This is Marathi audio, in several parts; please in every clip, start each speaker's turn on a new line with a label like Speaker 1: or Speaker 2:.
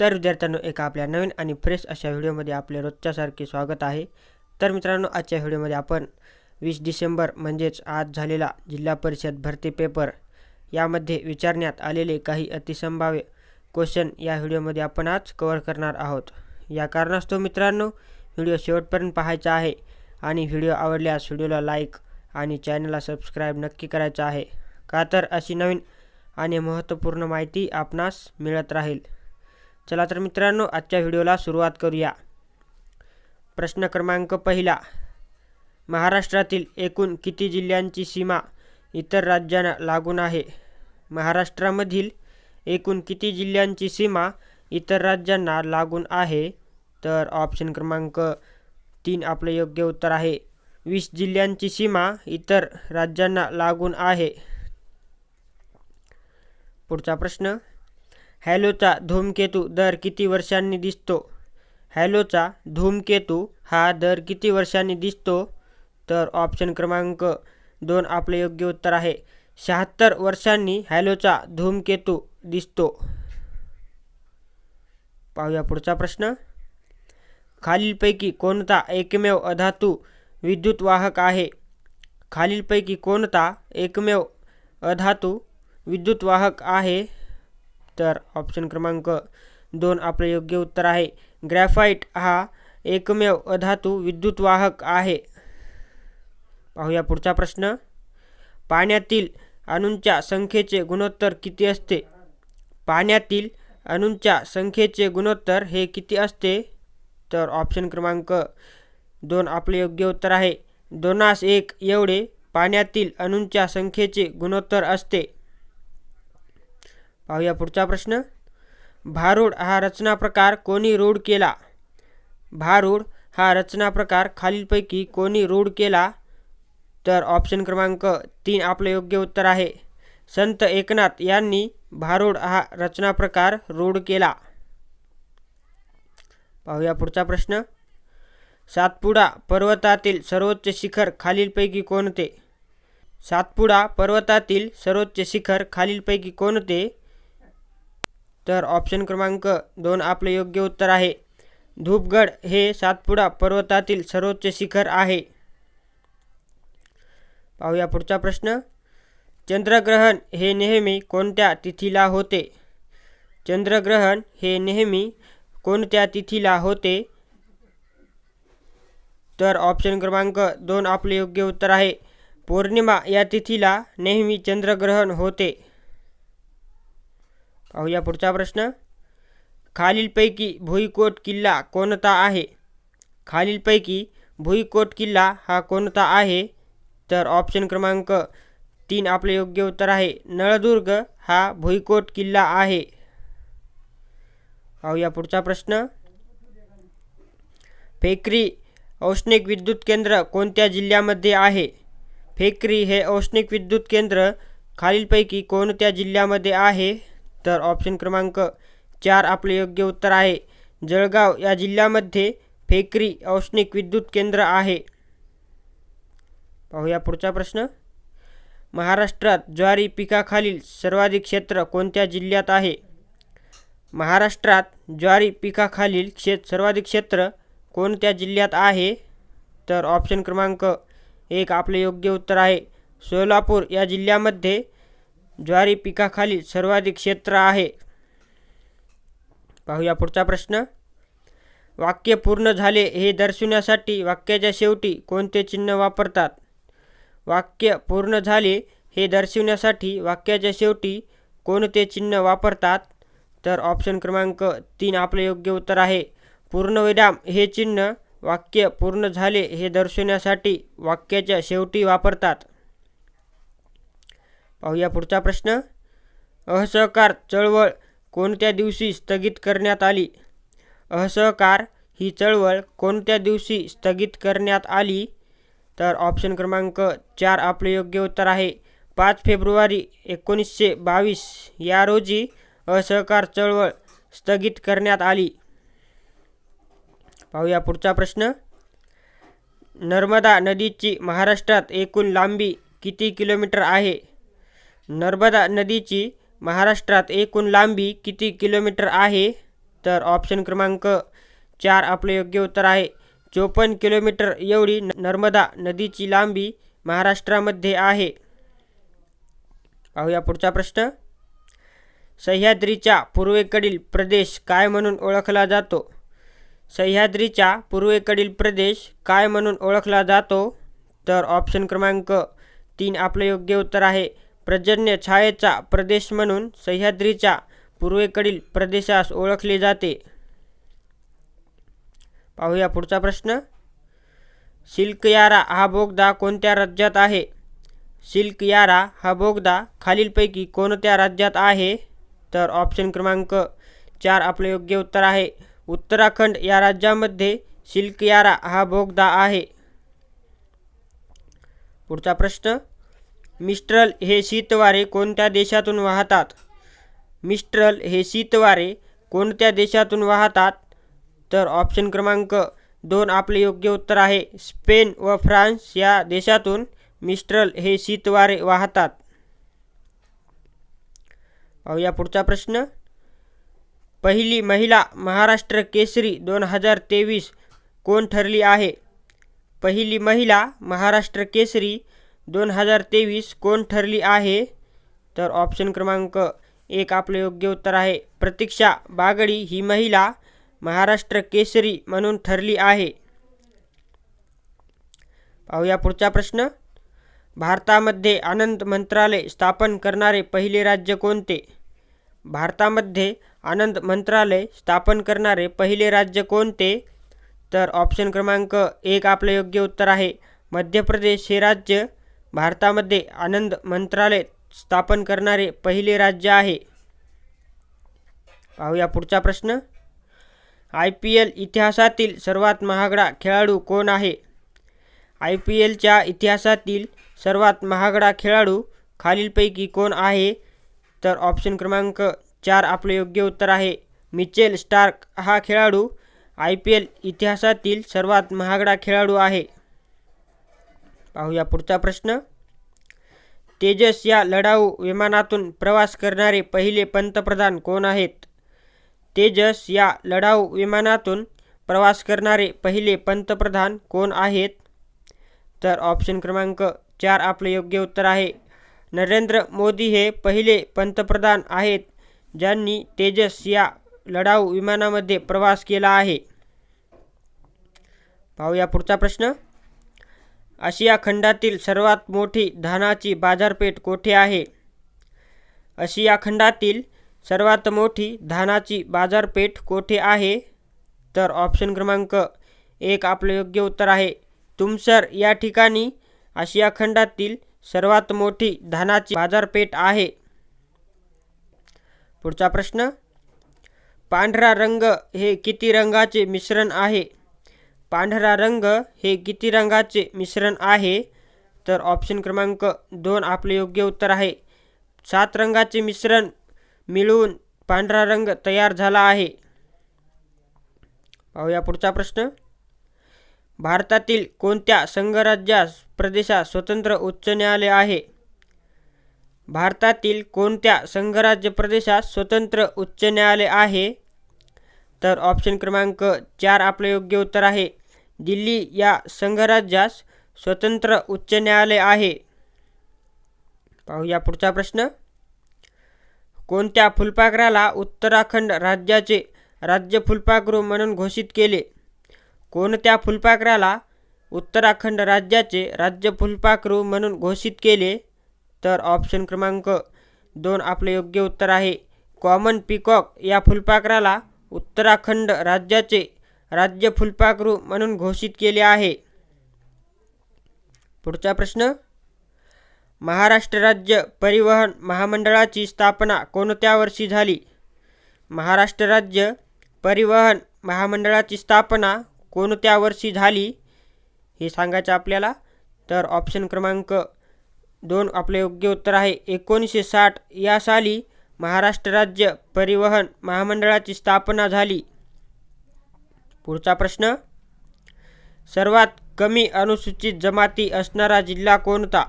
Speaker 1: तर विद्यार्थ्यांनो एका आपल्या नवीन आणि फ्रेश अशा व्हिडिओमध्ये आपले रोजच्यासारखे स्वागत आहे. तर मित्रांनो आजच्या व्हिडिओमध्ये आपण वीस डिसेंबर म्हणजेच आज झालेला जिल्हा परिषद भरती पेपर यामध्ये विचारण्यात आलेले काही अतिसंभाव्य क्वेश्चन या व्हिडिओमध्ये आपण आज कवर करणार आहोत. या कारणास्तव मित्रांनो व्हिडिओ शेवटपर्यंत पाहायचा आहे आणि व्हिडिओ आवडल्यास व्हिडिओला लाईक आणि चॅनलला सबस्क्राईब नक्की करायचं आहे. का तर अशी नवीन आणि महत्त्वपूर्ण माहिती आपणास मिळत राहील. चला तर मित्रांनो आजच्या व्हिडिओला सुरुवात करूया. प्रश्न क्रमांक पहिला. महाराष्ट्रातील एकूण किती जिल्ह्यांची सीमा इतर राज्यांना लागून आहे? महाराष्ट्रामधील एकूण किती जिल्ह्यांची सीमा इतर राज्यांना लागून आहे? तर ऑप्शन क्रमांक तीन आपलं योग्य उत्तर आहे. वीस जिल्ह्यांची सीमा इतर राज्यांना लागून आहे. पुढचा प्रश्न. हॅलोचा धूमकेतू दर किती वर्षांनी दिसतो? हॅलोचा धूमकेतू हा दर किती वर्षांनी दिसतो? तर ऑप्शन क्रमांक दोन आपले योग्य उत्तर आहे. शहात्तर वर्षांनी हॅलोचा धूमकेतू दिसतो. पाहूया पुढचा प्रश्न. खालीलपैकी कोणता एकमेव अधातू विद्युत वाहक आहे? खालीलपैकी कोणता एकमेव अधातू विद्युत वाहक आहे? तर ऑप्शन क्रमांक दोन आपले योग्य उत्तर आहे. ग्रॅफाईट हा एकमेव अधातू विद्युतवाहक आहे. पाहूया पुढचा प्रश्न. पाण्यातील अणूंच्या संख्येचे गुणोत्तर किती असते? पाण्यातील अणूंच्या संख्येचे गुणोत्तर हे किती असते? तर ऑप्शन क्रमांक दोन आपले योग्य उत्तर आहे. दोनास एक एवढे पाण्यातील अणूंच्या संख्येचे गुणोत्तर असते. पाहूया पुढचा प्रश्न. भारूड हा रचना प्रकार कोणी रूढ केला? भारूड हा रचना प्रकार खालीलपैकी कोणी रूढ केला? तर ऑप्शन क्रमांक तीन आपलं योग्य उत्तर आहे. संत एकनाथ यांनी भारूड हा रचना प्रकार रूढ केला. पाहूया पुढचा प्रश्न. सातपुडा पर्वतातील सर्वोच्च शिखर खालीलपैकी कोणते? सातपुडा पर्वतातील सर्वोच्च शिखर खालीलपैकी कोणते? तर ऑप्शन क्रमांक दोन आपले योग्य उत्तर आहे. धूपगड हे सातपुडा पर्वतातील सर्वोच्च शिखर आहे. पाहूया पुढचा प्रश्न. चंद्रग्रहण हे नेहमी कोणत्या तिथीला होते? चंद्रग्रहण हे नेहमी कोणत्या तिथीला होते? तर ऑप्शन क्रमांक दोन आपले योग्य उत्तर आहे. पौर्णिमा या तिथीला नेहमी चंद्रग्रहण होते. पाहूया पुढचा प्रश्न. खालीलपैकी भुईकोट किल्ला कोणता आहे? खालीलपैकी भुईकोट किल्ला हा कोणता आहे? तर ऑप्शन क्रमांक तीन आपले योग्य उत्तर आहे. नळदुर्ग हा भुईकोट किल्ला आहे. पाहूया पुढचा प्रश्न. फेकरी औष्णिक विद्युत केंद्र कोणत्या जिल्ह्यामध्ये आहे? फेकरी हे औष्णिक विद्युत केंद्र खालीलपैकी कोणत्या जिल्ह्यामध्ये आहे? तर ऑप्शन क्रमांक चार आपले योग्य उत्तर आहे. जळगाव या जिल्ह्यामध्ये फेकरी औष्णिक विद्युत केंद्र आहे. पाहूया पुढचा प्रश्न. महाराष्ट्रात ज्वारी पिकाखालील सर्वाधिक क्षेत्र कोणत्या जिल्ह्यात आहे? महाराष्ट्रात ज्वारी पिकाखालील क्षेत्र सर्वाधिक क्षेत्र कोणत्या जिल्ह्यात आहे? तर ऑप्शन क्रमांक एक आपले योग्य उत्तर आहे. सोलापूर या जिल्ह्यामध्ये ज्वारी पिकाखालील सर्वाधिक क्षेत्र आहे. पाहूया पुढचा प्रश्न. वाक्य पूर्ण झाले हे दर्शवण्यासाठी वाक्याच्या शेवटी कोणते चिन्ह वापरतात? वाक्य पूर्ण झाले हे दर्शवण्यासाठी वाक्याच्या शेवटी कोणते चिन्ह वापरतात? तर ऑप्शन क्रमांक तीन आपलं योग्य उत्तर आहे. पूर्णविराम हे चिन्ह वाक्य पूर्ण झाले हे दर्शवण्यासाठी वाक्याच्या शेवटी वापरतात. पाहूया पुढचा प्रश्न. असहकार चळवळ कोणत्या दिवशी स्थगित करण्यात आली? असहकार ही चळवळ कोणत्या दिवशी स्थगित करण्यात आली? तर ऑप्शन क्रमांक चार आपले योग्य उत्तर आहे. पाच फेब्रुवारी एकोणीसशे बावीस या रोजी असहकार चळवळ स्थगित करण्यात आली. पाहूया पुढचा प्रश्न. नर्मदा नदीची महाराष्ट्रात एकूण लांबी किती किलोमीटर आहे? नर्मदा नदीची महाराष्ट्रात एकूण लांबी किती किलोमीटर आहे? तर ऑप्शन क्रमांक चार आपलं योग्य उत्तर आहे. चोपन्न किलोमीटर एवढी नर्मदा नदीची लांबी महाराष्ट्रामध्ये आहे. पाहूया पुढचा प्रश्न. सह्याद्रीच्या पूर्वेकडील प्रदेश काय म्हणून ओळखला जातो? सह्याद्रीच्या पूर्वेकडील प्रदेश काय म्हणून ओळखला जातो? तर ऑप्शन क्रमांक तीन आपलं योग्य उत्तर आहे. पर्जन्य छायेचा प्रदेश म्हणून सह्याद्रीच्या पूर्वेकडील प्रदेशास ओळखले जाते. पाहूया पुढचा प्रश्न. सिल्कयारा हा बोगदा कोणत्या राज्यात आहे? सिल्कयारा हा बोगदा खालीलपैकी कोणत्या राज्यात आहे? तर ऑप्शन क्रमांक चार आपलं योग्य उत्तर आहे. उत्तराखंड या राज्यामध्ये सिल्कयारा हा बोगदा आहे. पुढचा प्रश्न. मिस्ट्रल हे शीतवारे कोणत्या देशातून वाहतात? मिस्ट्रल हे शीतवारे कोणत्या देशातून वाहतात? तर ऑप्शन क्रमांक दोन आपले योग्य उत्तर आहे. स्पेन व फ्रान्स या देशातून मिस्ट्रल हे शीतवारे वाहतात. या पुढचा प्रश्न. पहिली महिला महाराष्ट्र केसरी दोन हजार तेवीस कोण ठरली आहे? पहिली महिला महाराष्ट्र केसरी दोन हजार तेवीस कोण ठरली आहे? तर ऑप्शन क्रमांक एक आपलं योग्य उत्तर आहे. प्रतीक्षा बागडी ही महिला महाराष्ट्र केसरी म्हणून ठरली आहे. पाहूया पुढचा प्रश्न. भारतामध्ये आनंद मंत्रालय स्थापन करणारे पहिले राज्य कोणते? भारतामध्ये आनंद मंत्रालय स्थापन करणारे पहिले राज्य कोणते? तर ऑप्शन क्रमांक एक आपलं योग्य उत्तर आहे. मध्य प्रदेश हे राज्य भारतामध्ये आनंद मंत्रालय स्थापन करणारे पहिले राज्य आहे. पाहूया पुढचा प्रश्न. आय पी एल इतिहासातील सर्वात महागडा खेळाडू कोण आहे? आय पी एलच्या इतिहासातील सर्वात महागडा खेळाडू खालीलपैकी कोण आहे? तर ऑप्शन क्रमांक चार आपलं योग्य उत्तर आहे. मिचेल स्टार्क हा खेळाडू आय पी एल इतिहासातील सर्वात महागडा खेळाडू आहे. पाहूया पुढचा प्रश्न. तेजस या लढाऊ विमानातून प्रवास करणारे पहिले पंतप्रधान कोण आहेत? तेजस या लढाऊ विमानातून प्रवास करणारे पहिले पंतप्रधान कोण आहेत? तर ऑप्शन क्रमांक चार आपलं योग्य उत्तर आहे. नरेंद्र मोदी हे पहिले पंतप्रधान आहेत ज्यांनी तेजस या लढाऊ विमानामध्ये प्रवास केला आहे. पाहूया पुढचा प्रश्न. आशिया खंडातील सर्वात मोठी धानाची बाजारपेठ कोठे आहे? आशिया खंडातील सर्वात मोठी धानाची बाजारपेठ कोठे आहे? तर ऑप्शन क्रमांक एक आपलं योग्य उत्तर आहे. तुमसर या ठिकाणी आशिया खंडातील सर्वात मोठी धानाची बाजारपेठ आहे. पुढचा प्रश्न पांढरा रंग हे किती रंगाचे मिश्रण आहे? पांढरा रंग हे किती रंगाचे मिश्रण आहे. तर ऑप्शन क्रमांक दोन आपले योग्य उत्तर आहे. सात रंगाचे मिश्रण मिळून पांढरा रंग तयार झाला आहे. पाहूया पुढचा प्रश्न. भारतातील कोणत्या संघराज्यास प्रदेशात स्वतंत्र उच्च न्यायालय आहे? भारतातील कोणत्या संघराज्य प्रदेशात स्वतंत्र उच्च न्यायालय आहे? तर ऑप्शन क्रमांक चार आपलं योग्य उत्तर आहे. दिल्ली या संघराज्यास स्वतंत्र उच्च न्यायालय आहे. पाहूया पुढचा प्रश्न. कोणत्या फुलपाखराला उत्तराखंड राज्याचे राज्य फुलपाखरू म्हणून घोषित केले? कोणत्या फुलपाखराला उत्तराखंड राज्याचे राज्य फुलपाखरू म्हणून घोषित केले? तर ऑप्शन क्रमांक दोन आपले योग्य उत्तर आहे. कॉमन पिकॉक या फुलपाखराला उत्तराखंड राज्याचे राज्य फुलपाखरू म्हणून घोषित केले आहे. पुढचा प्रश्न महाराष्ट्र राज्य परिवहन महामंडळाची स्थापना कोणत्या वर्षी झाली? महाराष्ट्र राज्य परिवहन महामंडळाची स्थापना कोणत्या वर्षी झाली? हे सांगायचं आपल्याला तर ऑप्शन क्रमांक दोन आपले योग्य उत्तर आहे. एकोणीसशे साठ या साली महाराष्ट्र राज्य परिवहन महामंडळाची स्थापना झाली. पुढचा प्रश्न. सर्वात कमी अनुसूचित जमाती असणारा जिल्हा कोणता?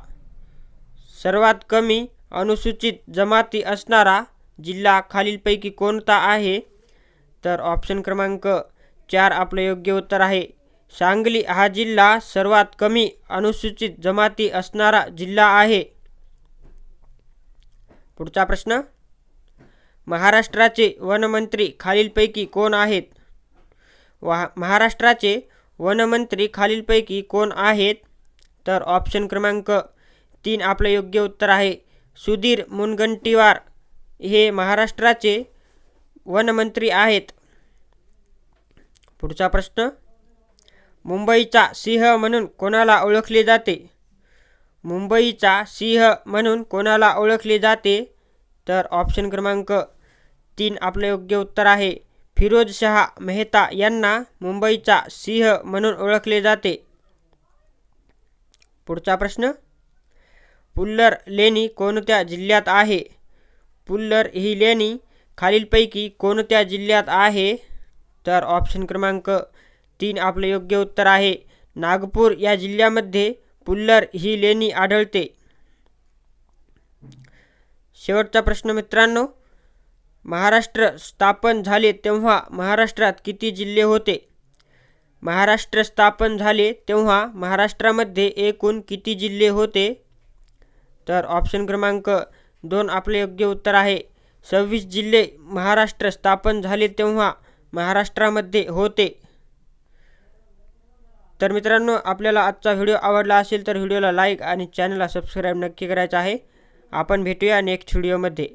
Speaker 1: सर्वात कमी अनुसूचित जमाती असणारा जिल्हा खालीलपैकी कोणता आहे? तर ऑप्शन क्रमांक चार आपलं योग्य उत्तर आहे. सांगली हा जिल्हा सर्वात कमी अनुसूचित जमाती असणारा जिल्हा आहे. पुढचा प्रश्न. महाराष्ट्राचे वनमंत्री खालीलपैकी कोण आहेत? वा महाराष्ट्राचे वनमंत्री खालीलपैकी कोण आहेत? तर ऑप्शन क्रमांक तीन आपलं योग्य उत्तर आहे. सुधीर मुनगंटीवार हे महाराष्ट्राचे वनमंत्री आहेत. पुढचा प्रश्न. मुंबईचा सिंह म्हणून कोणाला ओळखले जाते? मुंबईचा सिंह म्हणून कोणाला ओळखले जाते? तर ऑप्शन क्रमांक तीन आपलं योग्य उत्तर आहे. फिरोज शहा मेहता यांना मुंबईचा सिंह म्हणून ओळखले जाते. पुढचा प्रश्न. पुल्लर लेणी कोणत्या जिल्ह्यात आहे? पुल्लर ही लेणी खालीलपैकी कोणत्या जिल्ह्यात आहे? तर ऑप्शन क्रमांक तीन आपलं योग्य उत्तर आहे. नागपूर या जिल्ह्यामध्ये पुल्लर ही लेणी आढळते. शेवटचा प्रश्न मित्रांनो. महाराष्ट्र स्थापन झाले तेव्हा महाराष्ट्रात किती जिल्हे होते? महाराष्ट्र स्थापन झाले तेव्हा महाराष्ट्रामध्ये एकूण किती जिल्हे होते? तर ऑप्शन क्रमांक दोन आपले योग्य उत्तर आहे. सव्वीस जिल्हे महाराष्ट्र स्थापन झाले तेव्हा महाराष्ट्रामध्ये होते. तर मित्रांनो आपल्याला आजचा व्हिडिओ आवडला असेल तर व्हिडिओला लाईक आणि चॅनलला सबस्क्राईब नक्की करायचं आहे. आपण भेटूया नेक्स्ट व्हिडिओमध्ये